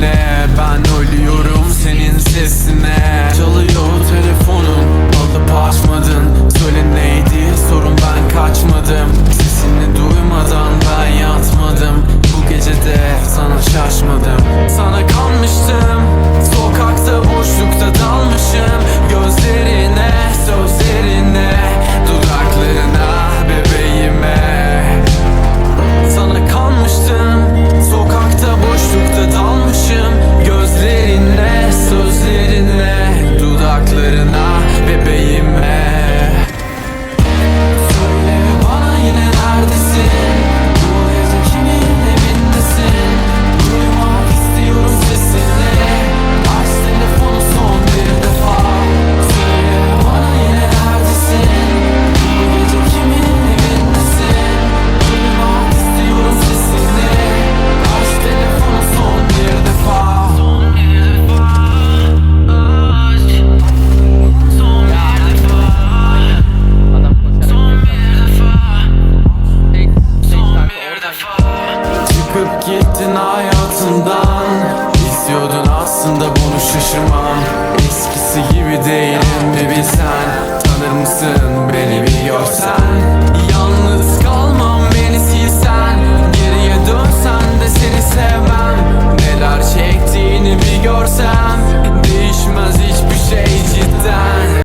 benimle Ben ölüyorum senin sesine. Çalıyor telefon Çıkıp gittin hayatından İstiyordun aslında bunu şaşırmam Eskisi gibi değilim mi bilsen? Tanır mısın beni biliyorsan Yalnız kalmam beni silsen. Geriye dönsen de seni sevmem. Neler çektiğini bir görsen.